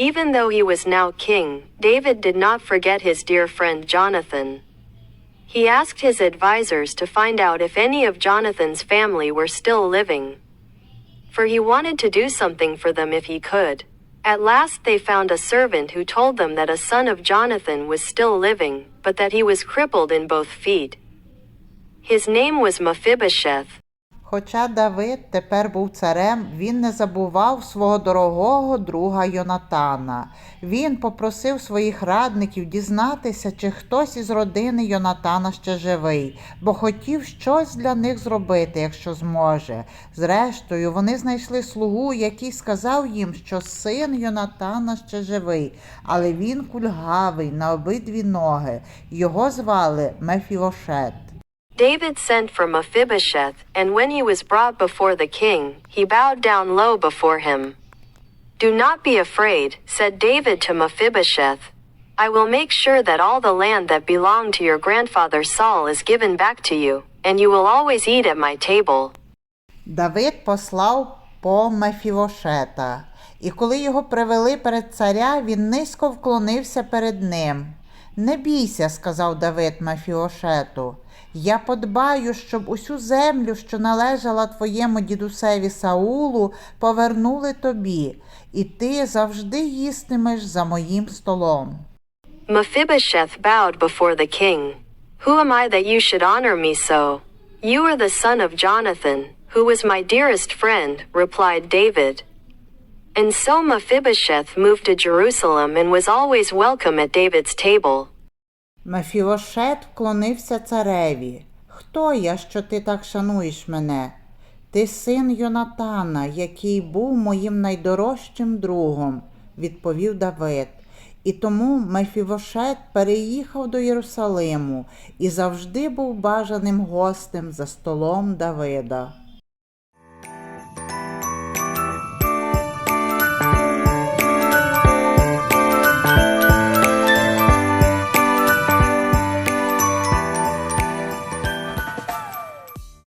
Even though he was now king, David did not forget his dear friend Jonathan. He asked his advisers to find out if any of Jonathan's family were still living. For he wanted to do something for them if he could. At last they found a servant who told them that a son of Jonathan was still living, but that he was crippled in both feet. His name was Mephibosheth. Хоча Давид тепер був царем, він не забував свого дорогого друга Йонатана. Він попросив своїх радників дізнатися, чи хтось із родини Йонатана ще живий, бо хотів щось для них зробити, якщо зможе. Зрештою, вони знайшли слугу, який сказав їм, що син Йонатана ще живий, але він кульгавий на обидві ноги. Його звали Мефілошет. David sent for Mephibosheth, and when he was brought before the king, he bowed down low before him. Do not be afraid, said David to Mephibosheth. I will make sure that all the land that belonged to your grandfather Saul is given back to you, and you will always eat at my table. Давид послав по Мефілошета, і коли його привели перед царя, він низько вклонився перед ним. Не бійся, сказав Давид Мефілошету, я подбаю, щоб усю землю, що належала твоєму дідусеві Саулу, повернули тобі, і ти завжди їстимеш за моїм столом. Mephibosheth bowed before the king. Who am I that you should honor me so? You are the son of Jonathan, who was my dearest friend, replied David. And so Mephibosheth moved to Jerusalem and was always welcome at David's table. Мефілошет вклонився цареві. Хто я, що ти так шануєш мене? Ти син Йонатана, який був моїм найдорожчим другом, відповів Давид. І тому Мефівошет переїхав до Єрусалиму і завжди був бажаним гостем за столом Давида.